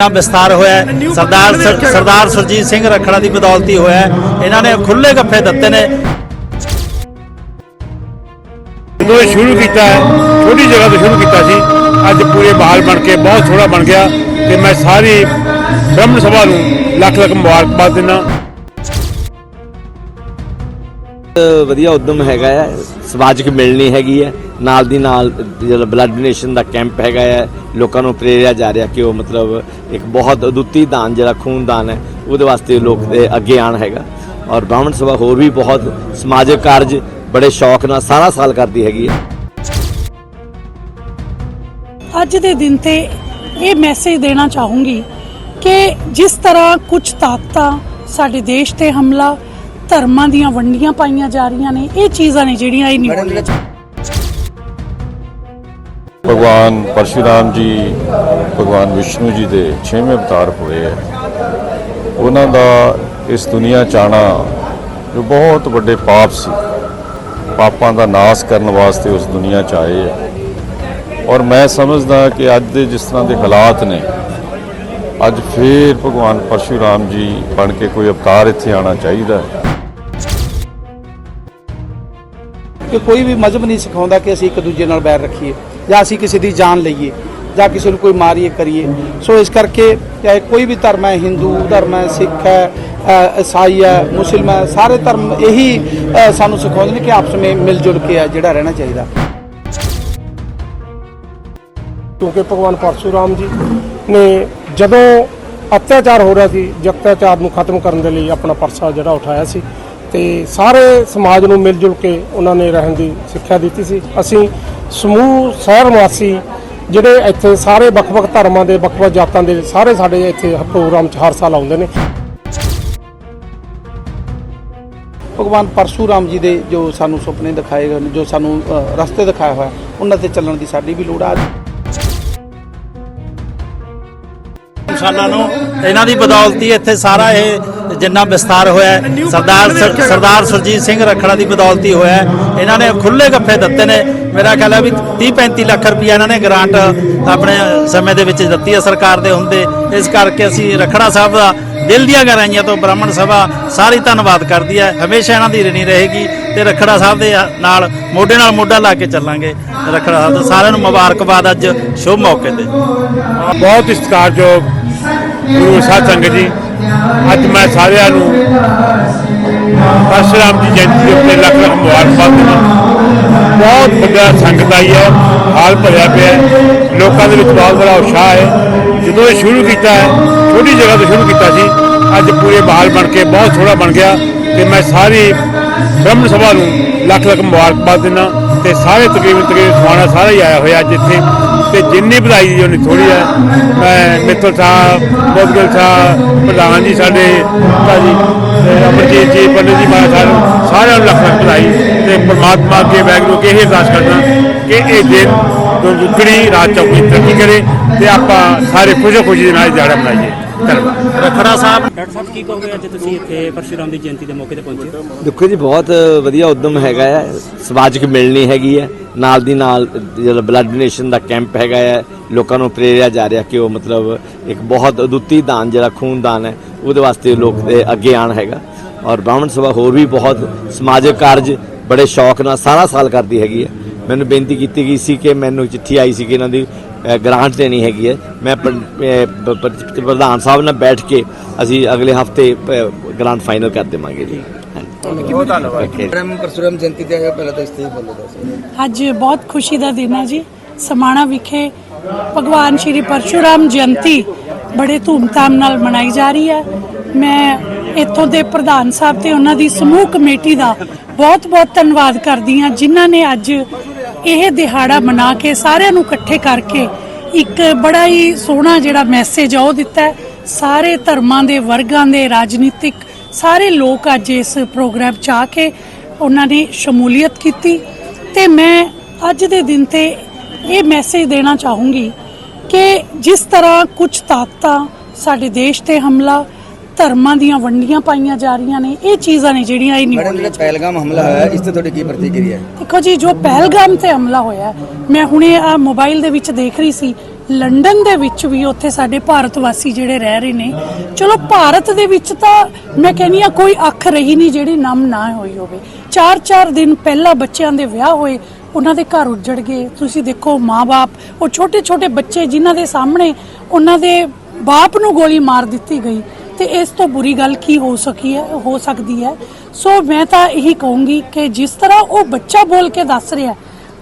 ਦਾ ਵਿਸਤਾਰ ਹੋਇਆ। ਸਰਦਾਰ ਸਰਦਾਰ ਸੁਰਜੀਤ ਸਿੰਘ ਰੱਖੜਾ ਦੀ ਬਦੌਲਤੀ ਹੋਇਆ। ਇਹਨਾਂ ਨੇ ਖੁੱਲੇ ਗੱਫੇ ਦਿੱਤੇ ਨੇ ਜਦੋਂ ਇਹ ਸ਼ੁਰੂ ਕੀਤਾ ਹੈ ਛੋਟੀ ਜਗ੍ਹਾ ਤੋਂ ਸ਼ੁਰੂ ਕੀਤਾ ਸੀ ਅੱਜ ਪੂਰੇ ਬਹਾਲ ਬਣ ਕੇ ਬਹੁਤ ਸੋਹਣਾ ਬਣ ਗਿਆ ਤੇ ਮੈਂ ਸਾਰੀ ਬ੍ਰਹਮਣ ਸਭਾ ਨੂੰ ਲੱਖ ਲੱਖ ਮੁਬਾਰਕਬਾਦ ਦਿੰਦਾ ਵਧੀਆ ਉਦਮ ਹੈਗਾ ਹੈ ਸਮਾਜਿਕ ਮਿਲਣੀ ਹੈਗੀ ਹੈ ਨਾਲ ਦੀ ਨਾਲ ਜਿਹੜਾ ਬਲੱਡ ਡੋਨੇਸ਼ਨ ਦਾ ਕੈਂਪ ਹੈਗਾ ਹੈ ਲੋਕਾਂ ਨੂੰ ਪ੍ਰੇਰਿਆ ਜਾ ਰਿਹਾ ਕਿ ਉਹ ਮਤਲਬ ਇੱਕ ਬਹੁਤ ਅਦੁੱਤੀ ਦਾਨ ਜਿਹੜਾ ਖੂਨ ਦਾਨ ਹੈ ਉਹਦੇ ਵਾਸਤੇ ਲੋਕ ਦੇ ਅੱਗੇ ਆਣ ਹੈਗਾ। ਔਰ ਬ੍ਰਾਹਮਣ ਸਭਾ ਹੋਰ ਵੀ ਬਹੁਤ ਸਮਾਜਿਕ ਕਾਰਜ ਬੜੇ ਸ਼ੌਕ ਨਾਲ ਸਾਰਾ ਸਾਲ ਕਰਦੀ ਹੈਗੀ ਹੈ। ਅੱਜ ਦੇ ਦਿਨ ਤੇ ਇਹ ਮੈਸੇਜ ਦੇਣਾ ਚਾਹੂੰਗੀ ਕਿ ਜਿਸ ਤਰ੍ਹਾਂ ਕੁਝ ਤਾਕਤਾਂ ਸਾਡੇ ਦੇਸ਼ ਤੇ ਹਮਲਾ ਧਰਮਾਂ ਦੀਆਂ ਵੰਡੀਆਂ ਪਾਈਆਂ ਜਾ ਰਹੀਆਂ ਨੇ ਇਹ ਚੀਜ਼ਾਂ ਨੇ ਜਿਹੜੀਆਂ ਇਹ ਨਹੀਂ ਹੋਣੀਆਂ ਭਗਵਾਨ ਪਰਸ਼ੁਰਾਮ ਜੀ, ਭਗਵਾਨ ਵਿਸ਼ਨੂੰ ਜੀ ਦੇ 6ਵੇਂ ਅਵਤਾਰ ਹੋਏ ਹੈ। ਉਹਨਾਂ ਦਾ ਇਸ ਦੁਨੀਆ ਚ ਆਉਣਾ ਜੋ ਬਹੁਤ ਵੱਡੇ ਪਾਪ ਸੀ, ਪਾਪਾਂ ਦਾ ਨਾਸ਼ ਕਰਨ ਵਾਸਤੇ ਉਸ ਦੁਨੀਆ ਚ ਆਏ ਹੈ। ਔਰ ਮੈਂ ਸਮਝਦਾ ਕਿ ਅੱਜ ਦੇ ਜਿਸ ਤਰ੍ਹਾਂ ਦੇ ਹਾਲਾਤ ਨੇ, ਅੱਜ ਫੇਰ ਭਗਵਾਨ ਪਰਸ਼ੁਰਾਮ ਜੀ ਬਣ ਕੇ ਕੋਈ ਅਵਤਾਰ ਇੱਥੇ ਆਉਣਾ ਚਾਹੀਦਾ ਹੈ। ਕਿ ਕੋਈ ਵੀ ਮਜ਼ਹਬ ਨਹੀਂ ਸਿਖਾਉਂਦਾ ਕਿ ਅਸੀਂ ਇੱਕ ਦੂਜੇ ਨਾਲ ਬੈਰ ਰੱਖੀਏ। ਜਾਂ ਅਸੀਂ ਕਿਸੇ ਦੀ ਜਾਨ ਲਈਏ ਜਾਂ ਕਿਸੇ ਨੂੰ ਕੋਈ ਮਾਰੀਏ, ਕਰੀਏ। ਸੋ ਇਸ ਕਰਕੇ ਚਾਹੇ ਕੋਈ ਵੀ ਧਰਮ ਹੈ, ਹਿੰਦੂ, ਧਰਮ ਹੈ, ਸਿੱਖ ਹੈ ਈਸਾਈ ਹੈ ਮੁਸਲਮਾਨ ਹੈ, ਸਾਰੇ ਧਰਮ ਇਹੀ ਸਾਨੂੰ ਸਿਖਾਉਂਦੇ ਨੇ ਕਿ ਆਪਸ ਵਿੱਚ ਮਿਲ ਜੁਲ ਕੇ ਹੈ ਜਿਹੜਾ ਰਹਿਣਾ ਚਾਹੀਦਾ। ਕਿਉਂਕਿ ਭਗਵਾਨ ਪਰਸ਼ੁਰਾਮ ਜੀ ਨੇ ਜਦੋਂ ਅਤਿਆਚਾਰ ਹੋ ਰਿਹਾ ਸੀ ਜੇ ਨੂੰ ਖਤਮ ਕਰਨ ਦੇ ਲਈ ਆਪਣਾ ਪਰਸਾ ਜਿਹੜਾ ਉਠਾਇਆ ਸੀ ਤੇ ਸਾਰੇ ਸਮਾਜ ਨੂੰ ਮਿਲ ਜੁਲ ਕੇ ਉਹਨਾਂ ਨੇ ਰਹਿਣ ਦੀ ਸਿੱਖਿਆ ਦਿੱਤੀ ਸੀ। ਅਸੀਂ ਸਮੂਹ ਸ਼ਹਿਰ ਨਿਵਾਸੀ ਜਿਹੜੇ ਇੱਥੇ ਸਾਰੇ ਵੱਖ-ਵੱਖ ਧਰਮਾਂ ਦੇ ਵੱਖ-ਵੱਖ ਜਾਤਾਂ ਦੇ ਸਾਰੇ ਸਾਡੇ ਇੱਥੇ ਪ੍ਰੋਗਰਾਮ 'ਚ ਹਰ ਸਾਲ ਆਉਂਦੇ ਨੇ। ਭਗਵਾਨ ਪਰਸ਼ੂਰਾਮ ਜੀ ਦੇ ਜੋ ਸਾਨੂੰ ਸੁਪਨੇ ਦਿਖਾਏ ਗਏ ਨੇ ਜੋ ਸਾਨੂੰ ਅ, ਰਸਤੇ ਦਿਖਾਇਆ ਹੋਇਆ ਉਹਨਾਂ ਤੇ ਚੱਲਣ ਦੀ ਸਾਡੀ ਵੀ ਲੋੜ ਆ। ਇਨਸਾਨਾਂ ਨੂੰ ਇਹਨਾਂ ਦੀ ਬਦੌਲਤੀ ਇੱਥੇ ਸਾਰਾ ਇਹ ਜਿੰਨਾ ਵਿਸਤਾਰ ਹੋਇਆ ਸਰਦਾਰ ਸਰਦਾਰ ਸੁਰਜੀਤ ਸਿੰਘ ਰੱਖੜਾ ਦੀ ਬਦੌਲਤੀ ਹੋਇਆ ਇਹਨਾਂ ਨੇ ਖੁੱਲੇ ਗੱਫੇ ਦਿੱਤੇ ਨੇ। ਮੇਰਾ ਖਿਆਲ ਹੈ ਵੀ 30 35 ਲੱਖ ਰੁਪਇਆ ਇਹਨਾਂ ਨੇ ਗ੍ਰਾਂਟ ਆਪਣੇ ਸਮੇਂ ਦੇ ਵਿੱਚ ਦਿੱਤੀ ਹੈ ਸਰਕਾਰ ਦੇ ਹੁੰਦੇ। ਇਸ ਕਰਕੇ ਅਸੀਂ ਰੱਖੜਾ ਸਾਹਿਬ ਦਾ ਦਿਲ ਦੀਆਂ ਗਹਿਰਾਈਆਂ ਤੋਂ ਬ੍ਰਾਹਮਣ ਸਭਾ ਸਾਰੀ ਧੰਨਵਾਦ ਕਰਦੀ ਹੈ। ਹਮੇਸ਼ਾ ਇਹਨਾਂ ਦੀ ਰਿਣੀ ਰਹੇਗੀ ਤੇ ਰੱਖੜਾ ਸਾਹਿਬ ਦੇ ਨਾਲ ਮੋਢੇ ਨਾਲ ਮੋਢਾ ਲਾ ਕੇ ਚੱਲਾਂਗੇ। ਰੱਖੜਾ ਸਾਹਿਬ ਦਾ ਸਾਰਿਆਂ ਨੂੰ ਮੁਬਾਰਕਬਾਦ ਅੱਜ। ਸ਼ੁਭ ਮੌਕੇ ਤੇ। ਬਹੁਤ ਹੀ ਗੁਰੂ ਸਾਹਿਬ ਸੰਗਤ ਜੀ। ਅੱਜ ਮੈਂ ਸਾਰਿਆਂ ਨੂੰ ਪਰਸ਼ੁਰਾਮ ਦੀ ਜਯੰਤੀ ਦੇ ਉੱਤੇ ਲੱਖ ਲੱਖ ਮੁਬਾਰਕਬਾਦ ਦਿੰਦਾ ਬਹੁਤ ਵੱਡਾ ਸੰਗਤ ਆਈ ਹੈ, ਹਾਲ ਭਰਿਆ ਪਿਆ ਲੋਕਾਂ ਦੇ ਵਿੱਚ ਬਹੁਤ ਬੜਾ ਉਤਸ਼ਾਹ ਹੈ। ਜਦੋਂ ਇਹ ਸ਼ੁਰੂ ਕੀਤਾ ਹੈ, ਛੋਟੀ ਜਗ੍ਹਾ ਤੋਂ ਸ਼ੁਰੂ ਕੀਤਾ ਸੀ, ਅੱਜ ਪੂਰੇ ਬਹਾਲ ਬਣ ਕੇ ਬਹੁਤ ਸੋਹਣਾ ਬਣ ਗਿਆ ਤੇ ਮੈਂ ਸਾਰੀ ਬ੍ਰਹਮ ਸਭਾ ਨੂੰ ਲੱਖ ਲੱਖ ਮੁਬਾਰਕਬਾਦ ਦਿੰਦਾ ਤੇ ਸਾਰੇ ਤਕਰੀਬਨ ਤਕਰੀਬਨ ਸਮਾਣਾ ਸਾਰਾ ਹੀ ਆਇਆ ਹੋਇਆ ਅੱਜ ਇੱਥੇ ਤੇ ਜਿੰਨੀ ਵਧਾਈ ਦੀ ਉਹਨੀ ਥੋੜੀ ਹੈ। ਮੈਂ ਮਿੱਤਲ ਸਾਹਿਬ, ਬੋਧਗਲ ਸਾਹਿਬ, ਪ੍ਰਧਾਨ ਜੀ ਸਾਡੇ, ਭਾਜੀ, ਤੇ ਅਮਰਜੀਤ ਜੀ, ਪੰਡਿਤ ਜੀ ਮਹਾਰਾਜ ਸਾਹਿਬ, ਸਾਰਿਆਂ ਨੂੰ ਲੱਖ ਲੱਖ ਵਧਾਈ ਤੇ ਪਰਮਾਤਮਾ ਅੱਗੇ ਵਾਹਿਗੁਰੂ ਕੇ ਇਹ ਅਰਦਾਸ ਕਰਦਾ ਕਿ ਇਹ ਦਿਨ ਤੋਂ ਦੁੱਗਣੀ ਰਾਤ ਚੌਕੀ ਤਰੱਕੀ ਕਰੇ ਤੇ ਆਪਾਂ ਸਾਰੇ ਖੁਸ਼ੋ ਖੁਸ਼ੀ ਦੇ ਨਾਲ ਦਿਹਾੜਾ ਮਨਾਈਏ। ਧੰਨਵਾਦ ਰੱਖੜਾ ਸਾਹਿਬ। ਡਾਕਟਰ ਸਾਹਿਬ ਕੀ ਕਹੋਗੇ ਅੱਜ ਤੁਸੀਂ ਇੱਥੇ ਪਰਸ਼ੁਰਾਮ ਦੀ ਜਯੰਤੀ ਦੇ ਮੌਕੇ ਤੇ ਪਹੁੰਚੇ? ਹੋ? ਦੇਖੋ ਜੀ ਬਹੁਤ ਵਧੀਆ ਉਦਮ ਹੈਗਾ ਹੈ। ਸਮਾਜਿਕ ਮਿਲਣੀ ਹੈਗੀ ਹੈ। ਨਾਲ ਦੀ ਨਾਲ ਜਿਹੜਾ ਬਲੱਡ ਡੋਨੇਸ਼ਨ ਦਾ ਕੈਂਪ ਹੈਗਾ ਹੈ ਲੋਕਾਂ ਨੂੰ ਪ੍ਰੇਰਿਆ ਜਾ ਰਿਹਾ ਕਿ ਉਹ ਮਤਲਬ ਇੱਕ ਬਹੁਤ ਅਦੁੱਤੀ ਦਾਨ ਜਿਹੜਾ ਖੂਨ ਦਾਨ ਹੈ ਉਹਦੇ ਵਾਸਤੇ ਲੋਕ ਦੇ ਅੱਗੇ ਆਣ ਹੈਗਾ। ਔਰ ਬ੍ਰਾਹਮਣ ਸਭਾ ਹੋਰ ਵੀ ਬਹੁਤ ਸਮਾਜਿਕ ਕਾਰਜ ਬੜੇ ਸ਼ੌਕ ਨਾਲ ਸਾਰਾ ਸਾਲ ਕਰਦੀ ਹੈਗੀ ਹੈ। ਮੈਨੂੰ ਬੇਨਤੀ ਕੀਤੀ ਗਈ ਸੀ ਕਿ ਮੈਨੂੰ ਚਿੱਠੀ ਆਈ ਸੀ ਕਿ ਇਹਨਾਂ ਦੀ ਗ੍ਰਾਂਟ ਦੇਣੀ ਹੈਗੀ ਹੈ। ਮੈਂ ਪ੍ਰਧਾਨ ਸਾਹਿਬ ਨਾਲ ਬੈਠ ਕੇ ਅਸੀਂ ਅਗਲੇ ਹਫ਼ਤੇ ਗ੍ਰਾਂਟ ਫਾਈਨਲ ਕਰ ਦੇਵਾਂਗੇ ਜੀ। ਹਾਂਜੀ। ਬਹੁਤ ਧੰਨਵਾਦ। ਪਰਸ਼ੂਰਾਮ ਜਯੰਤੀ ਤੇ ਆਇਆ ਪਹਿਲਾਂ ਤਾਂ ਇਸ ਤੇ ਹੀ ਬੋਲੋ ਅੱਜ ਬਹੁਤ ਖੁਸ਼ੀ ਦਾ ਦਿਨ ਹੈ ਜੀ। ਸਮਾਣਾ ਵਿਖੇ ਭਗਵਾਨ ਸ਼੍ਰੀ ਪਰਸ਼ੁਰਾਮ ਜਯੰਤੀ ਬੜੇ ਧੂਮਧਾਮ ਨਾਲ ਮਨਾਈ ਜਾ ਰਹੀ ਹੈ। ਮੈਂ ਇੱਥੋਂ ਦੇ ਪ੍ਰਧਾਨ ਸਾਹਿਬ ਤੇ ਉਹਨਾਂ ਦੀ ਸਮੂਹ ਕਮੇਟੀ ਦਾ ਬਹੁਤ-ਬਹੁਤ ਧੰਨਵਾਦ ਕਰਦੀ ਹਾਂ ਜਿਨ੍ਹਾਂ ਨੇ ਅੱਜ ਇਹ ਦਿਹਾੜਾ ਮਨਾ ਕੇ ਸਾਰਿਆਂ ਨੂੰ ਇਕੱਠੇ ਕਰਕੇ ਇੱਕ ਬੜਾ ਹੀ ਸੋਹਣਾ ਜਿਹੜਾ ਮੈਸੇਜ ਆ ਉਹ ਦਿੱਤਾ ਸਾਰੇ ਧਰਮਾਂ ਦੇ ਵਰਗਾਂ ਦੇ ਰਾਜਨੀਤਿਕ ਸਾਰੇ ਲੋਕ ਅੱਜ ਇਸ ਪ੍ਰੋਗਰਾਮ 'ਚ ਆ ਕੇ ਉਹਨਾਂ ਦੀ ਸ਼ਮੂਲੀਅਤ ਕੀਤੀ। ਤੇ ਮੈਂ ਅੱਜ ਦੇ ਦਿਨ ਤੇ ਇਹ ਮੈਸੇਜ ਦੇਣਾ ਚਾਹੂੰਗੀ ਕਿ ਜਿਸ ਤਰ੍ਹਾਂ ਕੁਝ ਤਾਕਤਾਂ ਸਾਡੇ ਦੇਸ਼ ਤੇ ਹਮਲਾ ਧਰਮਾਂ ਦੀਆਂ ਵੰਡੀਆਂ ਪਾਈਆਂ ਜਾ ਰਹੀਆਂ ਨੇ ਇਹ ਚੀਜ਼ਾਂ ਨੇ ਜਿਹੜੀਆਂ ਇਹ ਨਹੀਂ ਹੋਣੀਆਂ ਪਹਿਲਗਾਮ ਹਮਲਾ ਹੋਇਆ ਇਸ ਤੇ ਤੁਹਾਡੀ ਕੀ ਪ੍ਰਤੀਕਿਰਿਆ ਹੈ? ਦੇਖੋ ਜੀ ਜੋ ਪਹਿਲਗਾਮ ਤੇ ਹਮਲਾ ਹੋਇਆ ਮੈਂ ਹੁਣੇ ਆ ਮੋਬਾਈਲ ਦੇ ਵਿੱਚ ਦੇਖ ਰਹੀ ਸੀ ਲੰਡਨ ਦੇ ਵਿੱਚ ਵੀ ਉੱਥੇ ਸਾਡੇ ਭਾਰਤ ਵਾਸੀ ਜਿਹੜੇ ਰਹਿ ਰਹੇ ਨੇ। ਚਲੋ ਭਾਰਤ ਦੇ ਵਿੱਚ ਤਾਂ ਮੈਂ ਕਹਿੰਨੀ ਆ ਕੋਈ ਅੱਖ ਰਹੀ ਨਹੀਂ ਜਿਹੜੀ ਨਮ ਨਾ ਹੋਈ ਹੋਵੇ। 4-4 ਦਿਨ ਪਹਿਲਾਂ ਬੱਚਿਆਂ ਦੇ ਵਿਆਹ ਹੋਏ ਉਹਨਾਂ ਦੇ ਘਰ ਉੱਜੜ ਗਏ। ਤੁਸੀਂ ਦੇਖੋ ਮਾਪੇ ਉਹ ਛੋਟੇ-ਛੋਟੇ ਬੱਚੇ ਜਿਨ੍ਹਾਂ ਦੇ ਸਾਹਮਣੇ ਉਹਨਾਂ ਦੇ ਬਾਪ ਨੂੰ ਗੋਲੀ ਮਾਰ ਦਿੱਤੀ ਗਈ। ਤੇ ਇਸ ਤੋਂ ਬੁਰੀ ਗੱਲ ਕੀ ਹੋ ਸਕੀ ਹੈ, ਹੋ ਸਕਦੀ ਹੈ? ਸੋ ਮੈਂ ਤਾਂ ਇਹੀ ਕਹੂੰਗੀ ਕਿ ਜਿਸ ਤਰ੍ਹਾਂ ਉਹ ਬੱਚਾ ਬੋਲ ਕੇ ਦੱਸ ਰਿਹਾ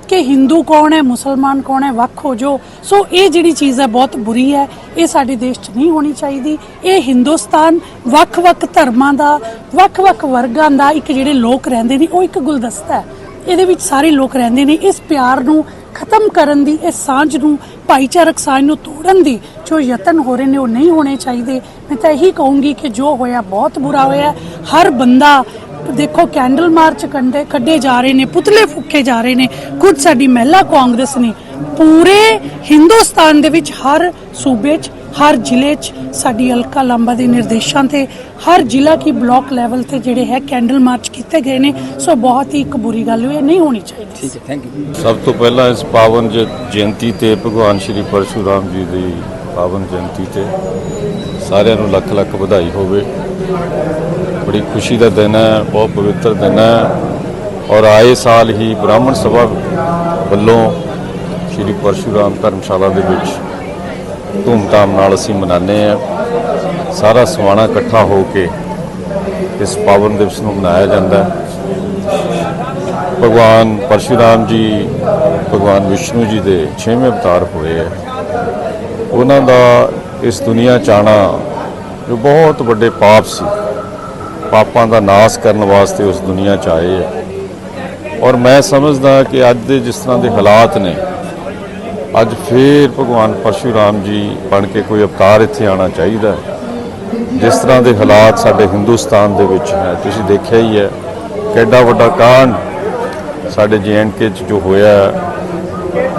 ਕਿ ਹਿੰਦੂ ਕੌਣ ਹੈ, ਮੁਸਲਮਾਨ ਕੌਣ ਹੈ, ਵੱਖ ਹੋ ਜੋ ਸੋ ਇਹ ਜਿਹੜੀ ਚੀਜ਼ ਹੈ ਬਹੁਤ ਬੁਰੀ ਹੈ। ਇਹ ਸਾਡੇ ਦੇਸ਼ 'ਚ ਨਹੀਂ ਹੋਣੀ ਚਾਹੀਦੀ। ਇਹ ਹਿੰਦੁਸਤਾਨ ਵੱਖ-ਵੱਖ ਧਰਮਾਂ ਦਾ, ਵੱਖ-ਵੱਖ ਵਰਗਾਂ ਦਾ ਇੱਕ ਜਿਹੜੇ ਲੋਕ ਰਹਿੰਦੇ ਨੇ, ਉਹ ਇੱਕ ਗੁਲਦਸਤਾ ਹੈ। ਇਹਦੇ ਵਿੱਚ ਸਾਰੇ ਲੋਕ ਰਹਿੰਦੇ ਨੇ। ਇਸ ਪਿਆਰ ਨੂੰ ਖਤਮ ਕਰਨ ਦੀ, ਇਸ ਸਾਂਝ ਨੂੰ, ਭਾਈਚਾਰਕ ਸਾਂਝ ਨੂੰ ਤੋੜਨ ਦੀ ਜੋ ਯਤਨ ਹੋ ਰਹੇ ਨੇ, ਉਹ ਨਹੀਂ ਹੋਣੇ ਚਾਹੀਦੇ। ਮੈਂ ਤਾਂ ਇਹੀ ਕਹੂੰਗੀ ਕਿ ਜੋ ਹੋਇਆ, ਬਹੁਤ ਬੁਰਾ ਹੋਇਆ। ਹਰ ਬੰਦਾ, ਦੇਖੋ, ਕੈਂਡਲ ਮਾਰਚ ਕੰਡੇ, ਕੱਢੇ ਜਾ ਰਹੇ ਨੇ, ਪੁਤਲੇ ਫੂਕੇ ਜਾ ਰਹੇ ਨੇ। ਖੁਦ ਸਾਡੀ ਮਹਿਲਾ ਕਾਂਗਰਸ ਨੇ ਪੂਰੇ ਹਿੰਦੁਸਤਾਨ ਦੇ ਵਿੱਚ ਹਰ ਸੂਬੇ 'ਚ ਹਰ ਜ਼ਿਲ੍ਹੇ 'ਚ ਸਾਡੀ ਅਲਕਾ ਲਾਂਬਾ ਦੇ ਨਿਰਦੇਸ਼ਾਂ ਤੇ ਹਰ ਜ਼ਿਲ੍ਹਾ ਕੀ ਬਲਾਕ ਲੈਵਲ ਤੇ ਜਿਹੜੇ ਹੈ ਕੈਂਡਲ ਮਾਰਚ ਕੀਤੇ ਗਏ ਨੇ ਸੋ ਬਹੁਤ ਹੀ ਇੱਕ ਬੁਰੀ ਗੱਲ ਹੋਈ ਨਹੀਂ ਹੋਣੀ ਚਾਹੀਦੀ। ਠੀਕ ਹੈ ਥੈਂਕ ਯੂ ਸਭ ਤੋਂ ਪਹਿਲਾਂ ਇਸ ਪਾਵਨ ਜ- ਜਯੰਤੀ ਤੇ ਭਗਵਾਨ ਸ਼੍ਰੀ ਪਰਸ਼ੂਰਾਮ ਜੀ ਦੀ ਪਾਵਨ ਜਯੰਤੀ ਤੇ ਸਾਰਿਆਂ ਨੂੰ ਲੱਖ ਲੱਖ ਵਧਾਈ ਹੋਵੇ। ਬੜੀ ਖੁਸ਼ੀ ਦਾ ਦਿਨ ਹੈ ਬਹੁਤ ਪਵਿੱਤਰ ਦਿਨ ਹੈ ਔਰ ਆਏ ਸਾਲ ਹੀ ਬ੍ਰਾਹਮਣ ਸਭਾ ਵੱਲੋਂ ਸ਼੍ਰੀ ਪਰਸ਼ੂਰਾਮ ਧਰਮਸ਼ਾਲਾ ਦੇ ਵਿੱਚ ਧੂਮਧਾਮ ਨਾਲ ਅਸੀਂ ਮਨਾਉਂਦੇ ਆ ਸਾਰਾ ਸਵਾਣਾ ਇਕੱਠਾ ਹੋ ਕੇ ਇਸ ਪਾਵਨ ਦਿਵਸ ਨੂੰ ਮਨਾਇਆ ਜਾਂਦਾ ਹੈ। ਭਗਵਾਨ ਪਰਸ਼ੂਰਾਮ ਜੀ, ਭਗਵਾਨ ਵਿਸ਼ਨੂੰ ਜੀ ਦੇ 6ਵੇਂ ਅਵਤਾਰ ਹੋਏ ਹੈ। ਉਹਨਾਂ ਦਾ ਇਸ ਦੁਨੀਆ ਚ ਆਉਣਾ ਜੋ ਬਹੁਤ ਵੱਡੇ ਪਾਪ ਸੀ, ਪਾਪਾਂ ਦਾ ਨਾਸ਼ ਕਰਨ ਵਾਸਤੇ ਉਸ ਦੁਨੀਆ ਚ ਆਏ ਹੈ। ਔਰ ਮੈਂ ਸਮਝਦਾ ਕਿ ਅੱਜ ਦੇ ਜਿਸ ਤਰ੍ਹਾਂ ਦੇ ਹਾਲਾਤ ਨੇ ਅੱਜ ਫੇਰ ਭਗਵਾਨ ਪਰਸ਼ੂਰਾਮ ਜੀ ਬਣ ਕੇ ਕੋਈ ਅਵਤਾਰ ਇੱਥੇ ਆਉਣਾ ਚਾਹੀਦਾ ਜਿਸ ਤਰ੍ਹਾਂ ਦੇ ਹਾਲਾਤ ਸਾਡੇ ਹਿੰਦੁਸਤਾਨ ਦੇ ਵਿੱਚ ਹੈ, ਤੁਸੀਂ ਦੇਖਿਆ ਹੀ ਹੈ, ਕਿੱਡਾ ਵੱਡਾ ਕਾਂਡ ਸਾਡੇ ਜੀਐਨਕੇ ਚ ਜੋ ਹੋਇਆ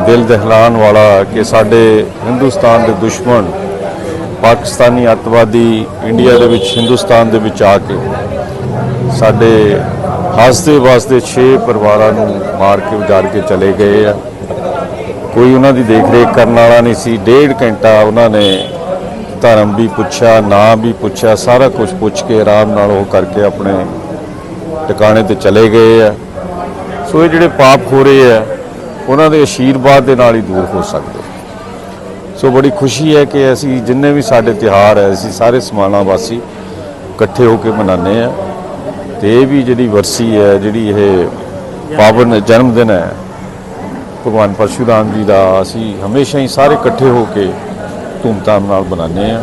ਦਿਲ ਦਹਿਲਾਨ ਵਾਲਾ ਕਿ ਸਾਡੇ ਹਿੰਦੁਸਤਾਨ ਦੇ ਦੁਸ਼ਮਣ ਪਾਕਿਸਤਾਨੀ ਅੱਤਵਾਦੀ ਇੰਡੀਆ ਦੇ ਵਿੱਚ, ਹਿੰਦੁਸਤਾਨ ਦੇ ਵਿੱਚ ਆ ਕੇ ਸਾਡੇ ਹੱਸਦੇ ਵਸਦੇ 6 ਪਰਿਵਾਰਾਂ ਨੂੰ ਮਾਰ ਕੇ ਉਜਾੜ ਕੇ ਚਲੇ ਗਏ ਆ। ਕੋਈ ਉਹਨਾਂ ਦੀ ਦੇਖ ਰੇਖ ਕਰਨ ਵਾਲਾ ਨਹੀਂ ਸੀ। ਡੇਢ ਘੰਟਾ ਉਹਨਾਂ ਨੇ ਧਰਮ ਵੀ ਪੁੱਛਿਆ, ਨਾਂ ਵੀ ਪੁੱਛਿਆ, ਸਾਰਾ ਕੁਝ ਪੁੱਛ ਕੇ ਆਰਾਮ ਨਾਲ ਉਹ ਕਰਕੇ ਆਪਣੇ ਟਿਕਾਣੇ ਤੇ ਚਲੇ ਗਏ ਆ। ਸੋ ਇਹ ਜਿਹੜੇ ਪਾਪ ਹੋ ਰਹੇ ਆ, ਉਹਨਾਂ ਦੇ ਆਸ਼ੀਰਵਾਦ ਦੇ ਨਾਲ ਹੀ ਦੂਰ ਹੋ ਸਕਦੇ। ਸੋ ਬੜੀ ਖੁਸ਼ੀ ਹੈ ਕਿ ਅਸੀਂ ਜਿੰਨੇ ਵੀ ਸਾਡੇ ਤਿਉਹਾਰ ਹੈ ਅਸੀਂ ਸਾਰੇ ਸਮਾਣਾ ਵਾਸੀ ਇਕੱਠੇ ਹੋ ਕੇ ਮਨਾਉਂਦੇ ਆ। ਤੇ ਇਹ ਵੀ ਜਿਹੜੀ ਵਰਸੀ ਹੈ, ਜਿਹੜੀ ਇਹ ਪਾਵਨ ਜਨਮ ਦਿਨ ਹੈ ਭਗਵਾਨ ਪਰਸ਼ੂਰਾਮ ਜੀ ਦਾ ਅਸੀਂ ਹਮੇਸ਼ਾ ਹੀ ਸਾਰੇ ਇਕੱਠੇ ਹੋ ਕੇ ਧੂਮਧਾਮ ਨਾਲ ਮਨਾਉਂਦੇ ਆ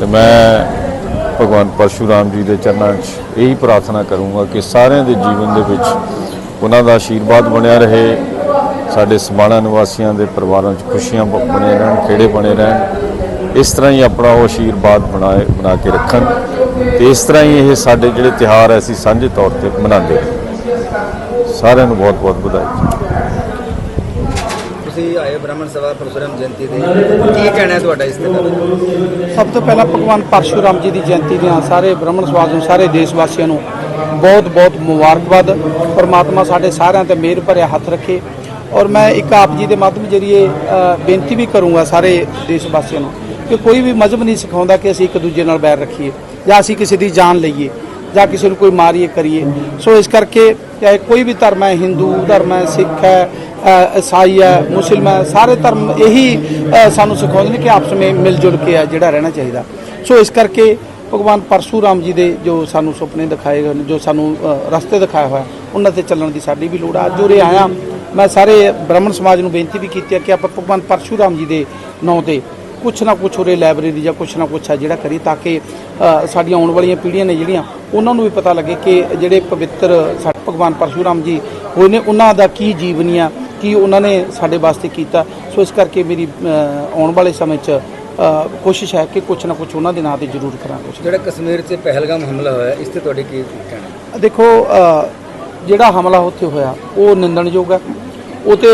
ਤੇ ਮੈਂ ਭਗਵਾਨ ਪਰਸ਼ੂਰਾਮ ਜੀ ਦੇ ਚਰਨਾਂ 'ਚ ਇਹੀ ਪ੍ਰਾਰਥਨਾ ਕਰੂੰਗਾ ਕਿ ਸਾਰਿਆਂ ਦੇ ਜੀਵਨ ਦੇ ਵਿੱਚ ਉਹਨਾਂ ਦਾ ਆਸ਼ੀਰਵਾਦ ਬਣਿਆ ਰਹੇ, ਸਾਡੇ ਸਮਾਣਾ ਨਿਵਾਸੀਆਂ ਦੇ ਪਰਿਵਾਰਾਂ 'ਚ ਖੁਸ਼ੀਆਂ ਬ- ਬਣੇ ਰਹਿਣ, ਖੇੜੇ ਬਣੇ ਰਹਿਣ। ਇਸ ਤਰ੍ਹਾਂ ਹੀ ਆਪਣਾ ਉਹ ਆਸ਼ੀਰਵਾਦ ਬਣਾਏ, ਬਣਾ ਕੇ ਰੱਖਣ। ਤੇ ਇਸ ਤਰ੍ਹਾਂ ਹੀ ਇਹ ਸਾਡੇ ਜਿਹੜੇ ਤਿਉਹਾਰ ਹੈ ਅਸੀਂ ਸਾਂਝੇ ਤੌਰ ਤੇ ਮਨਾਉਂਦੇ ਹਾਂ। ਸਾਰਿਆਂ ਨੂੰ ਬਹੁਤ ਬਹੁਤ ਵਧਾਈ। ਤੁਸੀਂ ਆਏ ਬ੍ਰਾਹਮਣ ਸਭਾ ਪਰਸ਼ੁਰਾਮ ਜਯੰਤੀ ਦੇ, ਕੀ ਕਹਿਣਾ ਹੈ ਤੁਹਾਡਾ ਇਸ ਤੇ? ਸਭ ਤੋਂ ਪਹਿਲਾਂ ਭਗਵਾਨ ਪਰਸ਼ੂਰਾਮ ਜੀ ਦੀ ਜਯੰਤੀ ਦੀਆਂ ਸਾਰੇ ਬ੍ਰਾਹਮਣ ਸਮਾਜ ਨੂੰ, ਸਾਰੇ ਦੇਸ਼ ਵਾਸੀਆਂ ਨੂੰ ਬਹੁਤ ਬਹੁਤ ਮੁਬਾਰਕਬਾਦ। ਪਰਮਾਤਮਾ ਸਾਡੇ ਸਾਰਿਆਂ ਤੇ ਮਿਹਰ ਭਰਿਆ ਹੱਥ ਰੱਖੇ। ਔਰ ਮੈਂ ਇੱਕ ਆਪ ਜੀ ਦੇ ਮਾਧਿਅਮ ਜਰੀਏ ਬੇਨਤੀ ਵੀ ਕਰੂੰਗਾ ਸਾਰੇ ਦੇਸ਼ ਵਾਸੀਆਂ ਨੂੰ ਕਿ ਕੋਈ ਵੀ ਮਜ਼ਹਬ ਨਹੀਂ ਸਿਖਾਉਂਦਾ ਕਿ ਅਸੀਂ ਇੱਕ ਦੂਜੇ ਨਾਲ ਬੈਰ ਰੱਖੀਏ ਜਾਂ ਅਸੀਂ ਕਿਸੇ ਦੀ ਜਾਨ ਲਈਏ ਜਾਂ ਕਿਸੇ ਨੂੰ ਕੋਈ ਮਾਰੀਏ, ਕਰੀਏ। ਸੋ ਇਸ ਕਰਕੇ ਚਾਹੇ ਕੋਈ ਵੀ ਧਰਮ ਹੈ, ਹਿੰਦੂ ਧਰਮ ਹੈ, ਸਿੱਖ ਹੈ ਈਸਾਈ ਹੈ ਮੁਸਲਮਾਨ ਹੈ, ਸਾਰੇ ਧਰਮ ਇਹੀ ਸਾਨੂੰ ਸਿਖਾਉਂਦੇ ਨੇ ਕਿ ਆਪਸ ਵਿੱਚ ਮਿਲ ਜੁਲ ਕੇ ਆ ਜਿਹੜਾ ਰਹਿਣਾ ਚਾਹੀਦਾ। ਸੋ ਇਸ ਕਰਕੇ ਭਗਵਾਨ ਪਰਸ਼ੂਰਾਮ ਜੀ ਦੇ ਜੋ ਸਾਨੂੰ ਸੁਪਨੇ ਦਿਖਾਏ ਗਏ ਜੋ ਸਾਨੂੰ ਰਸਤੇ ਦਿਖਾਇਆ ਹੋਇਆ, ਉਹਨਾਂ ਤੇ ਚੱਲਣ ਦੀ ਸਾਡੀ ਵੀ ਲੋੜ ਆ। ਅੱਜ ਉਰੇ ਆਇਆ, ਮੈਂ ਸਾਰੇ ਬ੍ਰਾਹਮਣ ਸਮਾਜ ਨੂੰ ਬੇਨਤੀ ਵੀ ਕੀਤੀ ਹੈ ਕਿ ਆਪਾਂ ਭਗਵਾਨ ਪਰਸ਼ੂਰਾਮ ਜੀ ਦੇ ਨਾਂ ਤੇ ਕੁਛ ਨਾ ਕੁਛ ਉਰੇ ਲਾਇਬ੍ਰੇਰੀ ਜਾਂ ਕੁਛ ਨਾ ਕੁਛ ਹੈ ਜਿਹੜਾ ਕਰੀ ਤਾਂ ਕਿ ਸਾਡੀਆਂ ਆਉਣ ਵਾਲੀਆਂ ਪੀੜ੍ਹੀਆਂ ਨੇ ਜਿਹੜੀਆਂ, ਉਹਨਾਂ ਨੂੰ ਵੀ ਪਤਾ ਲੱਗੇ ਕਿ ਜਿਹੜੇ ਪਵਿੱਤਰ ਸਾਡੇ ਭਗਵਾਨ ਪਰਸ਼ੂਰਾਮ ਜੀ ਹੋਏ ਨੇ, ਉਹਨਾਂ ਦਾ ਕੀ ਜੀਵਨੀ ਆ ਕੀ ਉਹਨਾਂ ਨੇ ਸਾਡੇ ਵਾਸਤੇ ਕੀਤਾ। ਸੋ ਇਸ ਕਰਕੇ ਮੇਰੀ ਆਉਣ ਵਾਲੇ ਸਮੇਂ 'ਚ ਕੋਸ਼ਿਸ਼ ਹੈ ਕਿ ਕੁਛ ਨਾ ਕੁਛ ਉਹਨਾਂ ਦੇ ਨਾਂ ਤੇ ਜ਼ਰੂਰ ਕਰਾਂ ਕੁਛ ਜਿਹੜਾ ਕਸ਼ਮੀਰ 'ਚ ਪਹਿਲਗਾਮ ਹਮਲਾ ਹੋਇਆ ਇਸ ਤੇ ਤੁਹਾਡੇ ਕੀ ਕਹਿਣਾ? ਦੇਖੋ ਜਿਹੜਾ ਹਮਲਾ ਉੱਥੇ ਹੋਇਆ ਉਹ ਨਿੰਦਣਯੋਗ ਹੈ। ਉਹ ਤੇ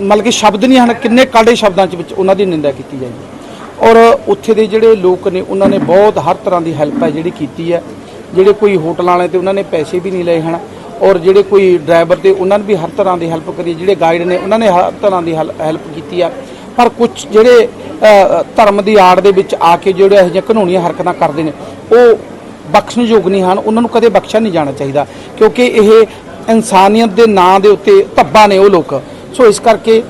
ਮਤਲਬ ਕਿ ਸ਼ਬਦ ਨਹੀਂ ਹਨ ਕਿੰਨੇ ਕਾੜੇ ਸ਼ਬਦਾਂ ਚ ਵਿੱਚ ਉਹਨਾਂ ਦੀ ਨਿੰਦਾ ਕੀਤੀ ਜਾਂਦੀ ਔਰ ਉੱਥੇ ਦੇ ਜਿਹੜੇ ਲੋਕ ਨੇ ਉਹਨਾਂ ਨੇ ਬਹੁਤ ਹਰ ਤਰ੍ਹਾਂ ਦੀ ਹੈਲਪ ਹੈ ਜਿਹੜੀ ਕੀਤੀ ਹੈ। ਜਿਹੜੇ ਕੋਈ ਹੋਟਲਾਂ ਵਾਲੇ ਤੇ ਉਹਨਾਂ ਨੇ ਪੈਸੇ ਵੀ ਨਹੀਂ ਲਏ ਹਨ। ਔਰ ਜਿਹੜੇ ਕੋਈ ਡਰਾਈਵਰ ਤੇ ਉਹਨਾਂ ਨੂੰ ਵੀ ਹਰ ਤਰ੍ਹਾਂ ਦੀ ਹੈਲਪ ਕਰੀ ਜਿਹੜੇ ਗਾਈਡ ਨੇ, ਉਹਨਾਂ ਨੇ ਹਰ ਤਰ੍ਹਾਂ ਦੀ ਹੈਲਪ ਕੀਤੀ ਆ। ਪਰ ਕੁਝ ਜਿਹੜੇ ਧਰਮ ਦੀ ਆੜ ਦੇ ਵਿੱਚ ਆ ਕੇ ਜਿਹੜੇ ਇਹੋ ਜਿਹੀਆਂ ਕਾਨੂੰਨੀਆਂ ਹਰਕਤਾਂ ਕਰਦੇ ਨੇ, ਉਹ ਬਖਸ਼ਣਯੋਗ ਨਹੀਂ ਹਨ। ਉਹਨਾਂ ਨੂੰ ਕਦੇ ਬਖਸ਼ਿਆ ਨਹੀਂ ਜਾਣਾ ਚਾਹੀਦਾ, ਕਿਉਂਕਿ ਇਹ ਇਨਸਾਨੀਅਤ ਦੇ ਨਾਂ ਦੇ ਉੱਤੇ ਧੱਬਾ ਨੇ ਉਹ ਲੋਕ। ਸੋ ਇਸ ਕਰਕੇ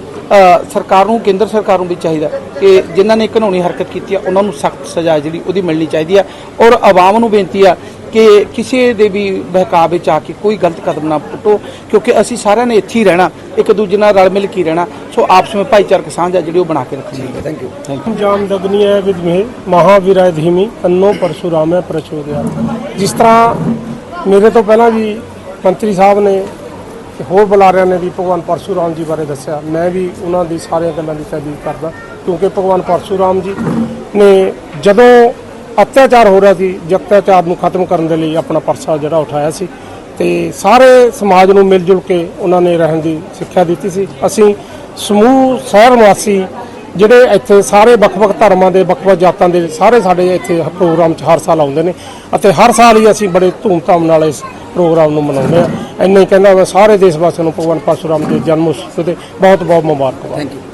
ਸਰਕਾਰ ਨੂੰ ਕੇਂਦਰ ਸਰਕਾਰ ਨੂੰ ਵੀ ਚਾਹੀਦਾ ਕਿ ਜਿਨ੍ਹਾਂ ਨੇ ਕਾਨੂੰਨੀ ਹਰਕਤ ਕੀਤੀ ਆ ਉਹਨਾਂ ਨੂੰ ਸਖਤ ਸਜ਼ਾ ਜਿਹੜੀ ਉਹਦੀ ਮਿਲਣੀ ਚਾਹੀਦੀ ਆ। ਔਰ ਆਵਾਮ ਨੂੰ ਬੇਨਤੀ ਆ ਕਿ ਕਿਸੇ ਦੇ ਵੀ ਬਹਿਕਾਅ ਵਿੱਚ ਆ ਕੇ ਕੋਈ ਗਲਤ ਕਦਮ ਨਾ ਪੁੱਟੋ ਕਿਉਂਕਿ ਅਸੀਂ ਸਾਰਿਆਂ ਨੇ ਇੱਥੇ ਹੀ ਰਹਿਣਾ ਇੱਕ ਦੂਜੇ ਨਾਲ ਰਲ ਮਿਲ ਕੇ ਰਹਿਣਾ। ਸੋ ਆਪਸ ਵਿੱਚ ਭਾਈਚਾਰਕ ਸਾਂਝ ਆ ਜਿਹੜੀ ਉਹ ਬਣਾ ਕੇ ਰੱਖਣੀ ਹੈ ਥੈਂਕ ਯੂ ਜਾਮ ਦਗਨੀ ਹੈ ਵਿਦਮੇ ਮਹਾਵੀਰਾय ਧੀਮੀ ਅੰਨੋ ਪਰਸ਼ੁਰਾਮੈ ਪ੍ਰਚੋਦਿਆ। ਜਿਸ ਤਰ੍ਹਾਂ ਮੇਰੇ ਤੋਂ ਪਹਿਲਾਂ ਵੀ ਮੰਤਰੀ ਸਾਹਿਬ ਨੇ ਤੇ ਹੋਰ ਬੁਲਾਰਿਆਂ ਨੇ ਵੀ ਭਗਵਾਨ ਪਰਸ਼ੁਰਾਮ ਜੀ ਬਾਰੇ ਦੱਸਿਆ। ਮੈਂ ਵੀ ਉਹਨਾਂ ਦੀ ਸਾਰੀਆਂ ਗੱਲਾਂ ਦੀ ਤਸਦੀਕ ਕਰਦਾ, ਕਿਉਂਕਿ ਭਗਵਾਨ ਪਰਸ਼ੁਰਾਮ ਜੀ ਨੇ ਜਦੋਂ ਅਤਿਆਚਾਰ ਹੋ ਰਿਹਾ ਸੀ ਜੇ ਅਤਿਆਚਾਰ ਨੂੰ ਖਤਮ ਕਰਨ ਦੇ ਲਈ ਆਪਣਾ ਪਰਸਾ ਜਿਹੜਾ ਉਠਾਇਆ ਸੀ ਤੇ ਸਾਰੇ ਸਮਾਜ ਨੂੰ ਮਿਲ ਜੁਲ ਕੇ ਉਹਨਾਂ ਨੇ ਰਹਿਣ ਦੀ ਸਿੱਖਿਆ ਦਿੱਤੀ ਸੀ। ਅਸੀਂ ਸਮੂਹ ਸ਼ਹਿਰ ਨਿਵਾਸੀ ਜਿਹੜੇ ਇੱਥੇ ਸਾਰੇ ਵੱਖ-ਵੱਖ ਧਰਮਾਂ ਦੇ, ਵੱਖ-ਵੱਖ ਜਾਤਾਂ ਦੇ ਸਾਰੇ ਸਾਡੇ ਇੱਥੇ ਪ੍ਰੋਗਰਾਮ 'ਚ ਹਰ ਸਾਲ ਆਉਂਦੇ ਨੇ ਅਤੇ ਹਰ ਸਾਲ ਹੀ ਅਸੀਂ ਬੜੇ ਧੂਮਧਾਮ ਨਾਲ ਇਸ ਪ੍ਰੋਗਰਾਮ ਨੂੰ ਮਨਾਉਂਦੇ ਆ ਇੰਨਾ ਹੀ ਕਹਿੰਦਾ ਮੈਂ ਸਾਰੇ ਦੇਸ਼ ਵਾਸੀਆਂ ਨੂੰ ਭਗਵਾਨ ਪਰਸ਼ੁਰਾਮ ਦੇ ਜਨਮ ਉਤਸਵ ਤੇ ਬਹੁਤ ਬਹੁਤ ਮੁਬਾਰਕਬਾਦ। Thank you